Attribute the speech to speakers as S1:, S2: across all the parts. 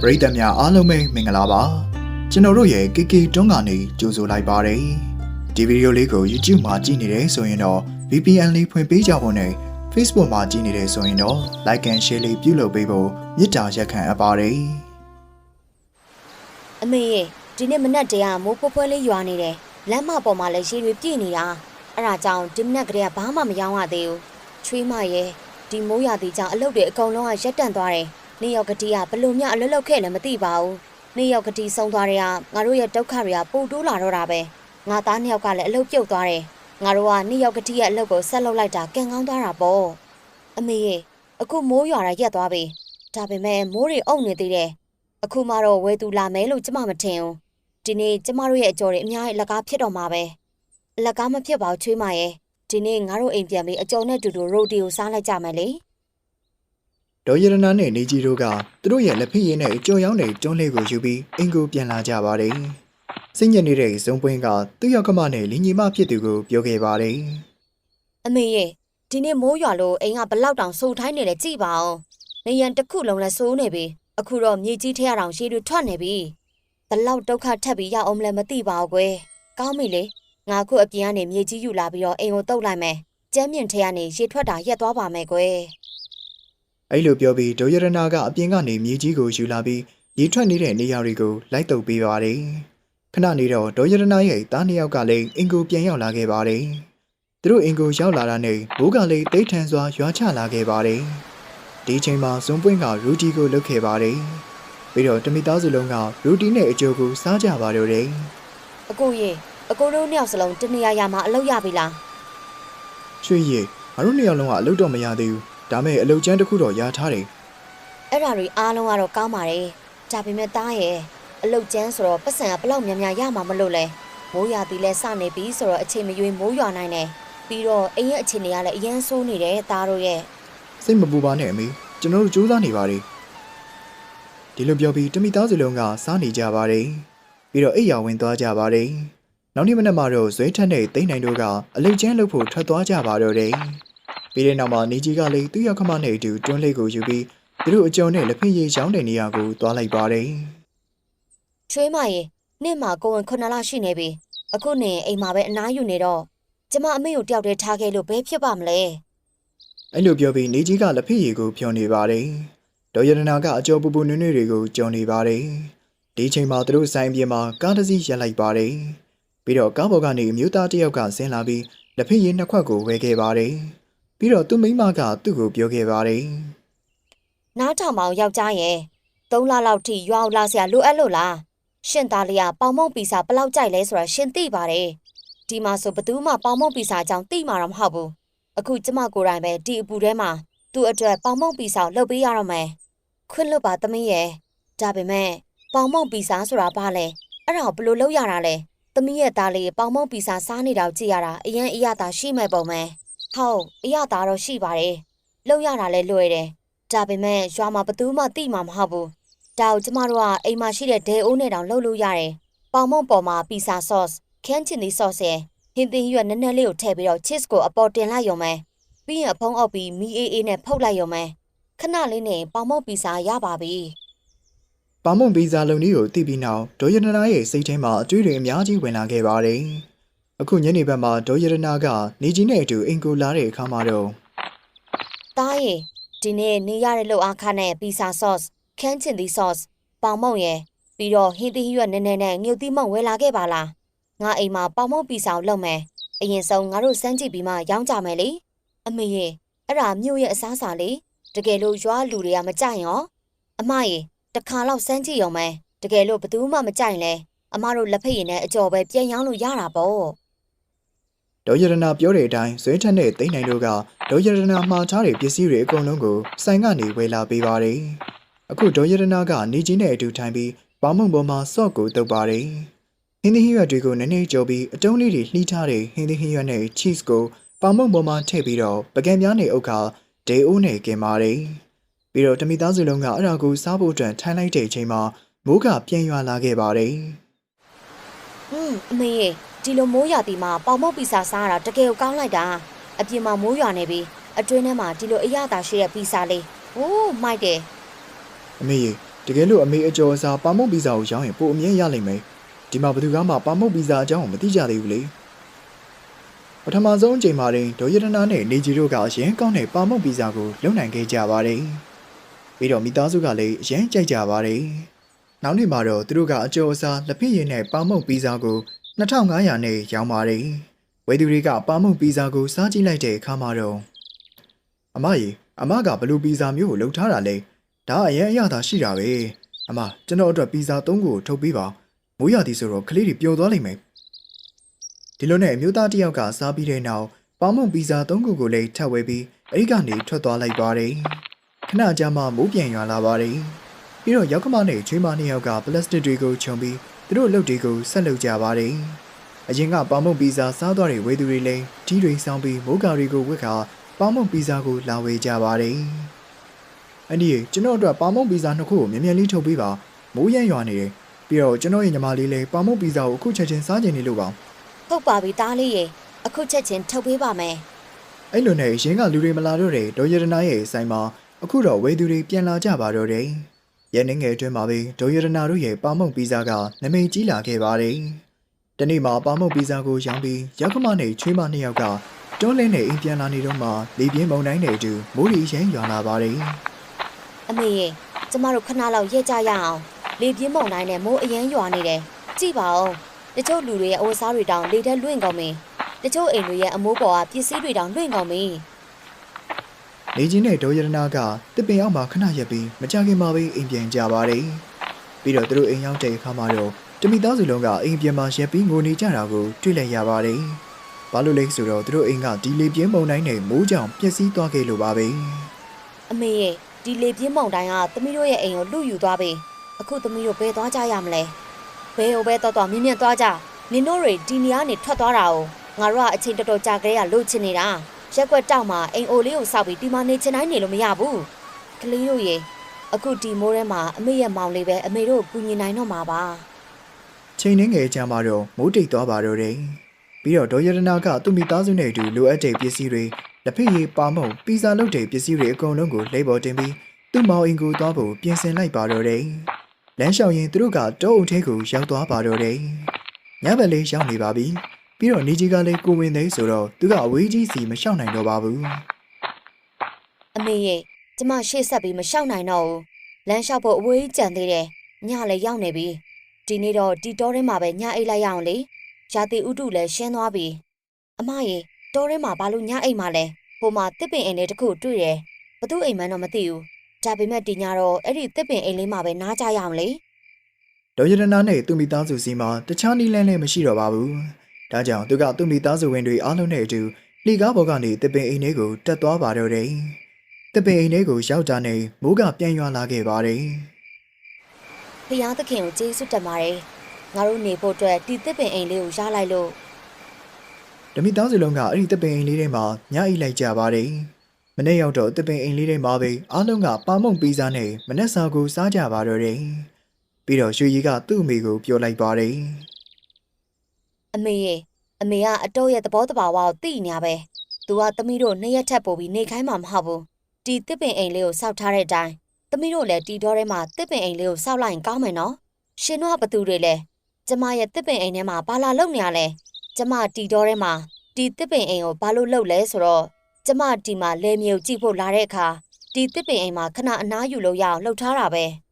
S1: ပရိသတ်များအားလုံးပဲမင်္ဂလာပါကျွန်တော်တို့ရဲ့ KK တွန်းကနေကြိုဆိုလိုက်ပါတယ်ဒီဗီဒီယိုလေးကို YouTube မှာကြည့်နေတယ်ဆိုရင်တော့ VPN လေးဖွင့်ပေးကြဖို့နဲ့ Facebook မှာကြည့်နေတယ်ဆိုရင်တော့ Like and Share လေးပြုလုပ်ပေးဖို့မေတ္တာရက်ခံအပ်ပါတယ်
S2: အမေရေဒီနေ့မနက်တည်းကမိုးဖွဲဖွဲလေးရွာနေတယ်လမ်းမပေါ်မှာလည်းရေတွေပြည့်နေတာအဲ့ဒါကြောင့်ဒီမနက်ကတည်းကဘာမှမရောင်းရသေးဘူးချွေးမရေဒီမိုးရွာသေးကြောင့်အလုပ်တွေအကုန်လုံးကရက်တန့်သွားတယ် နေ့ရောက်ကတိကဘလို့မြအလုပ်လုပ်ခဲ့လည်းမသိပါဘူးနေ့ရောက်ကတိဆုံးသွားတဲ့ကငါတို့ရဲ့ဒုက္ခတွေကပိုတိုးလာတော့တာပဲငါသားနှစ်ယောက်ကလည်းအလုပ်ပြုတ်သွားတယ်ငါတို့ကနေ့ရောက်ကတိရဲ့အလုပ်ကိုဆက်လုပ်လိုက်တာကံကောင်းသွားတာပေါ့အမေရေအခုမိုးရွာတာရက်သွားပြီဒါပေမဲ့မိုးတွေအုပ်နေသေးတယ်အခုမှတော့ဝယ်သူလာမယ်လို့ကျမမထင်ဘူးဒီနေ့ကျမတို့ရဲ့အကြော်တွေအများကြီးအလကားဖြစ်တော့မှာပဲအလကားမဖြစ်ပါဘူးချွေးမရဲ့ဒီနေ့ငါတို့အိမ်ပြန်ပြီးအကြော်နဲ့တူတူရိုတီကိုစားလိုက်ကြမယ်လေ
S1: ဒေါ်ရတနာနဲ့နေကြီးတို့ကသူတို့ရဲ့လက်ဖက်ရည်နဲ့ကြော်ရောင်းတဲ့တွန်းလေးကိုယူပြီးအင်ကိုပြန်လာကြပါတယ်စိတ်ညစ်နေတဲ့ဇုံပွင့်ကသူ့ယောက်ကမနဲ့လင်ညီမဖြစ်သူကိုပြောခဲ့ပါတယ်
S2: အမေရဲ့ဒီနေ့မိုးရွာလို့အိမ်ကဘလောက်တောင်စိုးထိုင်းနေလဲကြည့်ပါအောင်နေရန်တစ်ခုလုံးလဲစိုးနေပြီအခုတော့မြေကြီးထဲရအောင်ရှည်တွေထွက်နေပြီဘလောက်ဒုက္ခထပ်ပြီးရအောင်မလဲမသိပါဘူးကွယ်ကောင်းပြီလေငါခုအပြင်ကနေမြေကြီးယူလာပြီးတော့အိမ်ကိုတုတ်လိုက်မယ်ကျမ်းမြင့်ထဲကနေရေထွက်တာရက်သွားပါမယ်ကွယ်
S1: အဲ့လိုပြောပြီးဒေါ်ရတနာကအပြင်ကနေမြေကြီးကိုယူလာပြီးရေထွက်နေတဲ့နေရာတွေကိုလိုက်တုပ်ပေးပါတယ်ခဏနေတော့ဒေါ်ရတနာရဲ့သားနှစ်ယောက်ကလည်းအင်ကိုပြန်ရောက်လာခဲ့ပါတယ်သူတို့အင်ကိုရောက်လာတာနဲ့ဘိုးကလည်းတိတ်ထန်စွာရွာချလာခဲ့ပါတယ်ဒီချိန်မှာဇွန်ပွင့်ကရူတီကိုလုတ်ခဲ့ပါတယ်ပြီးတော့တမိသားစုလုံးကရူတီနဲ့အကျိုးကိုစားကြပါတော့တယ်
S2: အကိုရေအကိုတို့နှစ်ယောက်စလုံးတနေရာရာမှာအလုပ်ရပြီလား
S1: ချွေရည်ငါတို့နှစ်ယောက်လုံးကအလုပ်တော့မရသေးဘူး ဒါမဲ့အလုပ်ကျန်းတစ်ခုတော့ရထားတယ်
S2: အဲ့ဓာတွေအားလုံးကတော့ကောင်းပါတယ်ဒါပေမဲ့တားရဲ့အလုပ်ကျန်းဆိုတော့ပတ်စံကဘလောက်များများရမှာမလို့လဲမိုးရွာသည်လဲစနေပြီဆိုတော့အချိန်မရွေးမိုးရွာနိုင်တယ်ပြီးတော့အိမ်ရဲ့အခြေအနေကလည်းအရင်ဆိုးနေတယ်တားတို့ရဲ့
S1: စိတ်မပူပါနဲ့အမေကျွန်တော်တို့စူးစမ်းနေပါတယ်ဒီလိုပြောပြီးတမိသားစုလုံးကစားနေကြပါတယ်ပြီးတော့အိပ်ယာဝင်သွားကြပါတယ်နောက်နေ့မနက်မှာတော့ဇွဲထက်နဲ့တိမ့်နိုင်တို့ကအလုတ်ကျန်းလုပ်ဖို့ထွက်သွားကြပါတော့တယ် ပြီးတဲ့နောက်မှာနေကြီးကလည်းသူ့ရောက်ခမနဲ့အတူတွန်းလေးကိုယူပြီးသူတို့အကြုံနဲ့လက်ဖက်ရည်ရောင်းတဲ့နေရာကိုသွားလိုက်ပါတယ်
S2: ချွေးမရေနေ့မှာကိုဝင်ခုနှစ်လရှိနေပြီအခုနေအိမ်မှာပဲအနားယူနေတော့ကျမအမေကိုတယောက်တည်းထားခဲ့လို့ဘယ်ဖြစ်ပါမလဲ
S1: အဲ့လိုပြောပြီးနေကြီးကလက်ဖက်ရည်ကိုဖြောနေပါတယ်ဒေါ်ရတနာကအကျော်ပူပူနွေ့နွေ့တွေကိုကြော်နေပါတယ်ဒီချိန်မှာသူတို့ဆိုင်ပြင်မှာကားတစ်စီးရပ်လိုက်ပါတယ်ပြီးတော့ကားပေါ်ကနေအမျိုးသားတစ်ယောက်ကဆင်းလာပြီးလက်ဖက်ရည်နှစ်ခွက်ကိုဝယ်ခဲ့ပါတယ် ပြီးတော့သူ့မိန်းမကသူ့ကိုပြောခဲ့ပါတယ်
S2: နားထောင်မအောင်ယောက်ျားရဲ့သုံးလလောက်ထိရွာအောင်လာစရာလိုအပ်လို့လားရှင်သားလေးကပေါင်မုံပီစာဘယ်လောက်ကြိုက်လဲဆိုတာရှင်သိပါတယ်ဒီမှာဆိုဘသူမှပေါင်မုံပီစာအကြောင်းသိမှာတော့မဟုတ်ဘူးအခုကျမကိုယ်တိုင်ပဲဒီအပူထဲမှာသူ့အတွက်ပေါင်မုံပီစာကိုလုပ်ပေးရတော့မယ်ခွင့်လွတ်ပါသမီးရဲ့ဒါပေမဲ့ပေါင်မုံပီစာဆိုတာဘာလဲအဲ့ဒါကိုဘယ်လိုလုပ်ရတာလဲသမီးရဲ့သားလေးပေါင်မုံပီစာစားနေတာကိုကြည့်ရတာအရင်အရသာရှိမဲ့ပုံပဲ ဟုတ်အရသာတော့ရှိပါတယ်လုပ်ရတာလဲလွယ်တယ်ဒါပေမဲ့ရွာမှာဘသူမှတိမှာမဟုတ်ဘူး။ဒါကိုကျမတို့ကအိမ်မှာရှိတဲ့ဒဲအိုးနဲ့တောင်လုပ်လို့ရတယ်။ပေါင်မုံပေါ်မှာပီဇာဆော့စ်ခန်းချင်ဒီဆော့စ်ရဲ့ဟင်းသင်းရွက်နည်းနည်းလေးကိုထည့်ပြီးတော့ cheese ကိုအပေါ်တင်လိုက်ရုံပဲ။ပြီးရင်အဖုံးအောက်ပြီးမီအေးအေးနဲ့ဖုတ်လိုက်ရုံပဲ။ခဏလေးနဲ့ပေါင်မုံပီဇာရပါပြီ
S1: ပါမွန်ဗီဇာလုံကြီးကိုတည်ပြီးနောက်ဒေါ်ရတနာရဲ့စိတ်ထဲမှာအတွေးတွေအများကြီးဝင်လာခဲ့ပါတယ် အခုညနေဘက်မှာဒေါ်ရတနာကနေကြီးနဲ့အတူအိမ်ကိုလာတဲ့အခါမှာတော့။
S2: တားရင်ဒီနေ့နေရတဲ့လောက်အားခနဲ့ပီဇာဆော့စ်ခန်းချင်ဒီဆော့စ်ပေါင်မုံရဲ့ပြီးတော့ဟင်းသင်းရွက်နည်းနည်းနဲ့ငြုတ်သီးမုံဝယ်လာခဲ့ပါလား။ငါအိမ်မှာပေါင်မုံပီဇာကိုလုပ်မယ်။အရင်ဆုံးငါတို့စမ်းကြည့်ပြီးမှရောင်းကြမယ်လေအမေရေအဲ့ဒါမြို့ရဲ့အစားအစာလေတကယ်လို့ရွာလူတွေကမကြိုက်ရောအမရေတစ်ခါတော့စမ်းကြည့်ရုံပဲတကယ်လို့ဘသူမှမကြိုက်လဲအမတို့လက်ဖက်ရည်နဲ့အကြော်ပဲပြန်ရောင်းလို့ရတာပေါ့
S1: ဒေါ်ရတနာပြောတဲ့အတိုင်းဇွဲထက်နဲ့တိမ့်နိုင်တို့ကဒေါ်ရတနာမှားထားတဲ့ပစ္စည်းတွေအကုန်လုံးကိုဆိုင်ကနေဝယ်လာပေးပါတယ်အခုဒေါ်ရတနာကနေကြီးနဲ့အတူထိုင်ပြီးပေါမုံပေါ်မှာဆော့ကိုတုပ်ပါတယ်ဟင်းသီးဟင်းရွက်တွေကိုနည်းနည်းကြော်ပြီးအတုံးလေးတွေလှီးထားတဲ့ဟင်းသီးဟင်းရွက်နဲ့ cheese ကိုပေါမုံပေါ်မှာထည့်ပြီးတော့ပကံပြားနဲ့အုပ်ခါဒေအိုးနဲ့กินပါတယ်ပြီးတော့တမိသားစုလုံးကအဲ့ဒါကိုစားဖို့အတွက်ထိုင်လိုက်တဲ့အချိန်မှာမိုးကပြန်ရွာလာခဲ့ပါတယ်
S2: ဟွန်းအမေရေ ဒီလိုမိုးရွာတီမှာပေါင်မုတ်ပီစာစားရတာတကယ်ကိုကောင်းလိုက်တာအပြင်မှာမိုးရွာနေပြီအတွင်းထဲမှာဒီလိုအရသာရှိတဲ့ပီစာလေးဟိုးမိုက်တယ်
S1: အမေရေတကယ်လို့အမေအကျော်အစားပါမုတ်ပီဇာကိုရောင်းရင်ပိုအမြင်ရလိမ့်မယ်ဒီမှာဘယ်သူကမှပါမုတ်ပီဇာအကြောင်းကိုမသိကြသေးဘူးလေပထမဆုံးအချိန်မှာတင်ဒေါ်ရတနာနဲ့နေဂျီတို့ကအရင်ကောင်းတဲ့ပါမုတ်ပီဇာကိုလုံနိုင်ခဲ့ကြပါတယ်ပြီးတော့မိသားစုကလည်းအရင်ကြိုက်ကြပါတယ်နောက်နေ့မှာတော့သူတို့ကအကျော်အစားလက်ဖြစ်ရည်နဲ့ပါမုတ်ပီဇာကို 2500နဲ့ရောင်းပါတယ်ဝယ်သူတွေကပါမုတ်ပီဇာကိုစားကြည့်လိုက်တဲ့အခါမှာတော့အမကြီးအမကဘယ်လိုပီဇာမျိုးကိုလုပ်ထားတာလဲဒါအရင်အရသာရှိတာပဲအမကျွန်တော်အတွက်ပီဇာ၃ခုကိုထုတ်ပေးပါမိုးရသည်ဆိုတော့ကလေးတွေပျော်သွားလိမ့်မယ်ဒီလိုနဲ့အမျိုးသားတစ်ယောက်ကစားပြီးတဲ့နောက်ပါမုံပီဇာ၃ခုကိုလည်းထပ်ဝဲပြီးအဲ့ဒီကနေထွက်သွားလိုက်ပါတယ်ခဏကြာမှမိုးပြန်ရွာလာပါတယ်ပြီးတော့ရောက်ကမနဲ့ချွေးမနှစ်ယောက်ကပလတ်စတစ်တွေကိုခြုံပြီး သူတို့လုပ်တွေကိုဆက်လုပ်ကြပါတယ်အရင်ကပါမုံပီဇာစားသွားတဲ့ဝေသူတွေလည်းဒီတွေဆောင်းပြီးမိုးကာတွေကိုဝတ်ခါပါမုံပီဇာကိုလာဝေကြပါတယ်အန်ဒီရေကျွန်တော်အတွက်ပါမုံပီဇာနှစ်ခုကိုမြန်မြန်လေးထုတ်ပေးပါမိုးရမ်းရွာနေတယ်ပြီးတော့ကျွန်တော်ရဲ့ညီမလေးလည်းပါမုံပီဇာကိုအခုချက်ချင်းစားကြင်နေလို့ပါ
S2: ဟုတ်ပါပြီတားလေးရေအခုချက်ချင်းထုတ်ပေးပါမယ်
S1: အဲ့လိုနဲ့ရင်းကလူတွေမလာတော့တဲ့ဒေါ်ရတနာရဲ့ဆိုင်မှာအခုတော့ဝေသူတွေပြန်လာကြပါတော့တယ်။ ရဲနေငယ်အတွင်းမှာပဲဒေါ်ရတနာတို့ရဲ့ပါမုံပီဇာကနမိတ်ကြီးလာခဲ့ပါတယ်။တနေ့မှာပါမုံပီဇာကိုရောင်းပြီးရောက်ကမနဲ့ချွေးမနှစ်ယောက်ကတွန်းလင်းနဲ့အိမ်ပြန်လာနေတော့မှလေပြင်းမုန်တိုင်းတွေအတူမိုးရီရမ်းရွာလာပါတယ်
S2: အမေရေကျမတို့ခဏလောက်ရက်ကြရအောင်လေပြင်းမုန်တိုင်းနဲ့မိုးအရန်ရွာနေတယ်ကြည့်ပါဦးတချို့လူတွေရဲ့အဝတ်စားတွေတောင်လေထဲလွင့်ကုန်ပြီတချို့အိမ်တွေရဲ့အမိုးပေါ်ကပစ္စည်းတွေတောင်လွင့်ကုန်ပြီ။
S1: နေချင်းနဲ့ဒေါ်ရတနာကတစ်ပင်အောင်မှာခဏရက်ပြီးမကြခင်မှာပဲအိမ်ပြန်ကြပါတယ်။ပြီးတော့သူတို့အိမ်ရောက်တဲ့အခါမှာတော့တမိသားစုလုံးကအိမ်ပြန်မှာရက်ပြီးငိုနေကြတာကိုတွေ့လိုက်ရပါတယ်။ဘာလို့လဲဆိုတော့သူတို့အိမ်ကဒီလေပြင်းမုန်တိုင်းနဲ့မိုးကြောင်ပျက်စီးသွားခဲ့လို့ပါပဲ။
S2: အမေရေဒီလေပြင်းမုန်တိုင်းကသမီးတို့ရဲ့အိမ်ကိုလူယူသွားပြီအခုသမီးတို့ဘယ်သွားကြရမလဲဘယ်ဟိုပဲတော်တော်မြင့်မြင့်သွားကြနင်တို့တွေဒီနေရာနေထွက်သွားတာ哦ငါတို့ကအချိန်တော်တော်ကြာကလေးကလှုပ်ချင်နေတာ ရက်ွက်တောက်မှာအိမ်အိုလေးကိုစောက်ပြီးဒီမှာနေချင်တိုင်းနေလို့မရဘူးကလေးတို့ရေအခုဒီမိုးထဲမှာအမေရဲ့မောင်လေးပဲအမေတို့ကိုကူညီနိုင်တော့မှာပါ
S1: ချိန်နှင်းငယ်ကြမှာတော့မိုးတိတ်သွားပါတော့တယ်။ပြီးတော့ဒေါ်ရတနာကသူ့မိသားစုနဲ့အတူလိုအပ်တဲ့ပစ္စည်းတွေလက်ဖက်ရည်ပါမုံပီဇာလုပ်တဲ့ပစ္စည်းတွေအကုန်လုံးကိုလိပ်ပေါ်တင်ပြီးသူ့မောင်အိမ်ကိုသွားဖို့ပြင်ဆင်လိုက်ပါတော့တယ်။လမ်းလျှောက်ရင်သူတို့ကတောအုပ်ထဲကိုရောက်သွားပါတော့တယ်။ညဘက်လေးရောက်နေပါပြီ။ ပြီးတော့နေကြီးကလည်းကိုဝင်သေးဆိုတော့သူကအဝေးကြီးစီမလျှောက်နိုင်တော့ပါဘူး။
S2: အမေရေကျမရှေ့ဆက်ပြီးမလျှောက်နိုင်တော့ဘူးလမ်းလျှောက်ဖို့အဝေးကြီးကြံသေးတယ်ညလည်းရောက်နေပြီဒီနေ့တော့တီတောထဲမှာပဲညအိတ်လိုက်ရအောင်လေရာသီဥတုလည်းရှင်းသွားပြီအမရေတောထဲမှာဘာလို့ညအိတ်မှလဲဟိုမှာတစ်ပင်အိမ်လေးတစ်ခုတွေ့တယ်ဘသူအိမ်မှန်းတော့မသိဘူးဒါပေမဲ့ဒီညတော့အဲ့ဒီတစ်ပင်အိမ်လေးမှာပဲနားကြရအောင်လေ
S1: ဒေါ်ရတနာနဲ့သူ့မိသားစုစီမှာတခြားနည်းလမ်းလည်းမရှိတော့ပါဘူး။ ဒါကြောင့်သူကသူ့မိသားစုဝင်တွေအားလုံးနဲ့အတူလှီကားဘော်ကနေတပင်အိမ်လေးကိုတက်သွားပါတော့တယ်။တပင်အိမ်လေးကိုရောက်တာနဲ့မိုးကပြန်ရွာလာခဲ့ပါတယ်
S2: ဖျားသခင်ကိုကျေးဇူးတင်ပါတယ်ငါတို့နေဖို့အတွက်ဒီတစ်ပင်အိမ်လေးကိုရလိုက်လို့။
S1: ဓမိသားစုလုံးကအဲ့ဒီတပင်အိမ်လေးထဲမှာညအိလိုက်ကြပါတယ်။မနေ့ရောက်တော့တပင်အိမ်လေးထဲမှာပဲအားလုံးကပါမုံပီဇာနဲ့မနက်စာကိုစားကြပါတော့တယ်။ပြီးတော့ရွှေရီကသူ့အမေကိုပြောလိုက်ပါတယ်
S2: အမေရေအမေကအတော့ရဲ့သဘောတဘာဝကိုသိညာပဲ။ तू ကသမီးတို့နှစ်ရက်ထက်ပိုပြီးနေခိုင်းမှာမဟုတ်ဘူး။ဒီတစ်ပင်အိမ်လေးကိုစောက်ထားတဲ့အတိုင်းသမီးတို့လည်းတီတော်ထဲမှာတစ်ပင်အိမ်လေးကိုစောက်လိုက်ရင်ကောင်းမယ်နော်။ရှင်တို့ကဘသူတွေလဲ။ကျမရဲ့တစ်ပင်အိမ်ထဲမှာဘာလာလုပ်နေရလဲ။ကျမတီတော်ထဲမှာဒီတစ်ပင်အိမ်ကိုဘာလို့လုပ်လဲဆိုတော့ကျမဒီမှာလဲမြေကိုကြည့်ဖို့လာတဲ့အခါဒီတစ်ပင်အိမ်မှာခဏအနားယူလို့ရအောင်လှုပ်ထားတာပဲ။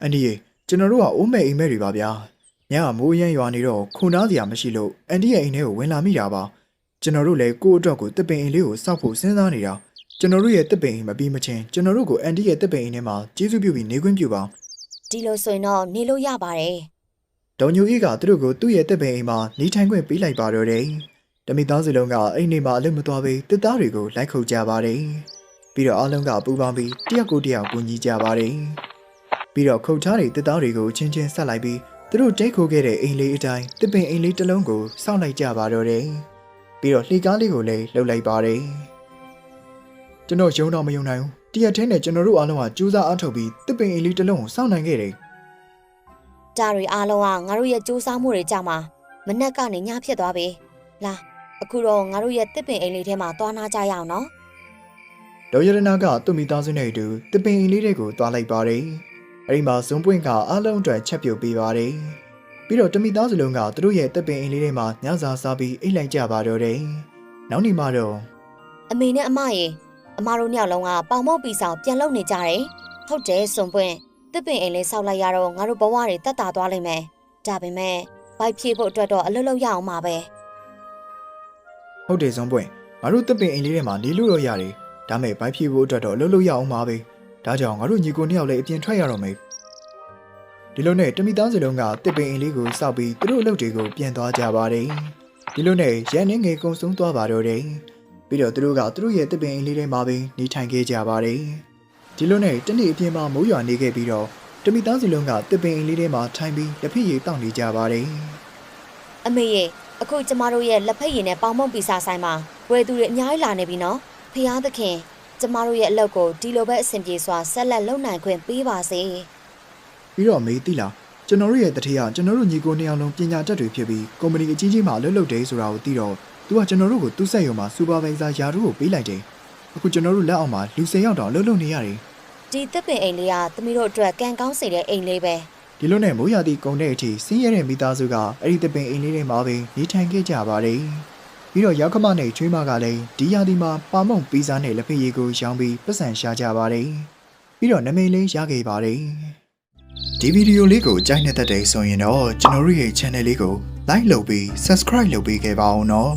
S2: ။
S1: အန်ဒီရေကျွန်တော်တို့ကအိုးမဲ့အိမ်မဲ့တွေပါဗျာ။ ညကမိုးရမ်းရွာနေတော့ခုနားစရာမရှိလို့အန်ဒီရဲ့အိမ်ထဲကိုဝင်လာမိတာပါ။ကျွန်တော်တို့လည်းကိုယ့်အတွက်ကိုတစ်ပင်အိမ်လေးကိုစောက်ဖို့စဉ်းစားနေတာ။ကျွန်တော်တို့ရဲ့တစ်ပင်အိမ်မပြီးမချင်းကျွန်တော်တို့ကိုအန်ဒီရဲ့တစ်ပင်အိမ်ထဲမှာကျေးဇူးပြုပြီးနေခွင့်ပြုပါ
S2: ဒီလိုဆိုရင်တော့နေလို့ရပါတယ်။
S1: ဒေါ်ညူအေးကသူတို့ကိုသူ့ရဲ့တစ်ပင်အိမ်မှာနေထိုင်ခွင့်ပေးလိုက်ပါတော့တယ်။တမိသားစုလုံးကအိမ်နေမှာအလုပ်မသွားဘဲတစ်သားတွေကိုလိုက်ခုတ်ကြပါတယ်။ပြီးတော့အားလုံးကပူပေါင်းပြီးတယောက်ကိုတယောက်ကူညီကြပါတယ်။ပြီးတော့ခုတ်ထားတဲ့တစ်သားတွေကိုချင်းချင်းဆက်လိုက်ပြီး သူတို့တိတ်ခိုးခဲ့တဲ့အိမ်လေးအတိုင်းတစ်ပင်အိမ်လေးတစ်လုံးကိုစောင့်လိုက်ကြပါတော့တယ်။ပြီးတော့လှေကားလေးကိုလည်းလှုပ်လိုက်ပါတယ်။ကျွန်တော်ယုံတော့မယုံနိုင်ဘူး။တရက်ထဲနဲ့ကျွန်တော်တို့အားလုံးကကြိုးစားအားထုတ်ပြီးတစ်ပင်အိမ်လေးတစ်လုံးကိုစောင့်နိုင်ခဲ့တယ်။
S2: ဒါတွေအားလုံးကငါတို့ရဲ့စူးစမ်းမှုတွေကြောင့်ပါမနက်ကနေညဖြစ်သွားပြီ။လာအခုတော့ငါတို့ရဲ့တစ်ပင်အိမ်လေးထဲမှာသွားနာကြရအောင်နော်။
S1: ဒေါ်ရတနာကသူ့မိသားစုနဲ့အတူတစ်ပင်အိမ်လေးတွေကိုသွားလိုက်ပါတယ်။ အဲဒီမှာဇွန်ပွင့်ကအားလုံးအတွက်ချက်ပြုတ်ပေးပါတယ်ပြီးတော့တမိသားစုလုံးကသူတို့ရဲ့တပ်ပင်အိမ်လေးထဲမှာညစာစားပြီးအိတ်လိုက်ကြပါတော့တယ်နောက်နေ့မှတော့
S2: အမေနဲ့အမရေအမတို့ညောက်လုံးကပေါင်မုတ်ပီဆောင်ပြန်လုပ်နေကြတယ်ဟုတ်တယ်စွန်ပွင့်တစ်ပင်အိမ်လေးဆောက်လိုက်ရတော့ငါတို့ဘဝတွေတက်တာသွားလိမ့်မယ်ဒါပေမဲ့ဘိုက်ဖြည့်ဖို့အတွက်တော့အလုပ်လုပ်ရအောင်ပါပဲ
S1: ဟုတ်တယ်ဇွန်ပွင့်ငါတို့တပ်ပင်အိမ်လေးထဲမှာနေလို့တော့ရတယ်ဒါမဲ့ဘိုက်ဖြည့်ဖို့အတွက်တော့လှုပ်လို့ရအောင်ပါပဲ ဒါကြောင့်ငါတို့ညီကိုနှစ်ယောက်လည်းအပြင်ထွက်ရတော့မယ်ဒီလိုနဲ့တမိသားစုလုံးကတပ်ပင်အိမ်လေးကိုစောက်ပြီးသူတို့အလုပ်တွေကိုပြန်သွားကြပါတယ်ဒီလိုနဲ့ရန်နေငယ်ကုံဆုံးသွားပါတော့တယ်ပြီးတော့သူတို့ကသူတို့ရဲ့တပ်ပင်အိမ်လေးထဲမှာပဲနေထိုင်ခဲ့ကြပါတယ်ဒီလိုနဲ့တနေ့အပြင်မှာမိုးရွာနေခဲ့ပြီးတော့တမိသားစုလုံးကတပ်ပင်အိမ်လေးထဲမှာထိုင်ပြီးလက်ဖက်ရည်တောက်နေကြပါတယ်
S2: အမေရေအခုကျမတို့ရဲ့လက်ဖက်ရည်နဲ့ပေါင်မုတ်ပီစာဆိုင်မှာဝယ်သူတွေအများကြီးလာနေပြီနော်ဖះသခင် ကျမတို့ရဲ့အလုပ်ကိုဒီလိုပဲအဆင်ပြေစွာဆက်လက်လုပ်နိုင်ခွင့်ပေးပါစေ
S1: ပြီးတော့မေးသိလားကျွန်တော်တို့ရဲ့တတိယကျွန်တော်တို့ညီကိုနှစ်ယောက်လုံးပညာတတ်တွေဖြစ်ပြီးကုမ္ပဏီအကြီးကြီးမှာအလုပ်လုပ်တယ်ဆိုတာကိုသိတော့သူကကျွန်တော်တို့ကိုသူ့ဆက်ရုံမှာစူပါဗိုင်ဇာယာတို့ကိုပေးလိုက်တယ်အခုကျွန်တော်တို့လက်အောက်မှာလူ၁၀ယောက်တောင်အလုပ်လုပ်နေရတယ်
S2: ဒီတစ်ပင်အိမ်လေးကသမီးတို့အတွက်ကံကောင်းစေတဲ့အိမ်လေးပဲ
S1: ဒီလိုနဲ့မိုးရာသီကုန်တဲ့အထိဆင်းရဲတဲ့မိသားစုကအဲ့ဒီတပင်အိမ်လေးထဲမှာပဲနေထိုင်ခဲ့ကြပါတယ် ပြီးတော့ရောက်ခမနဲ့ချွေးမကလည်းဒီရာသီမှာပါမုံပီဇာနဲ့လက်ဖက်ရည်ကိုရောင်းပြီးပတ်စံရှာကြပါတယ်ပြီးတော့နမိတ်လေးရခဲ့ပါတယ်ဒီဗီဒီယိုလေးကိုကြိုက်နေတဲ့တဲ့ဆိုရင်တော့ကျွန်တော်တို့ရဲ့ channel လေးကို like လုပ်ပြီး subscribe လုပ်ပေးခဲ့ပါဦးနော်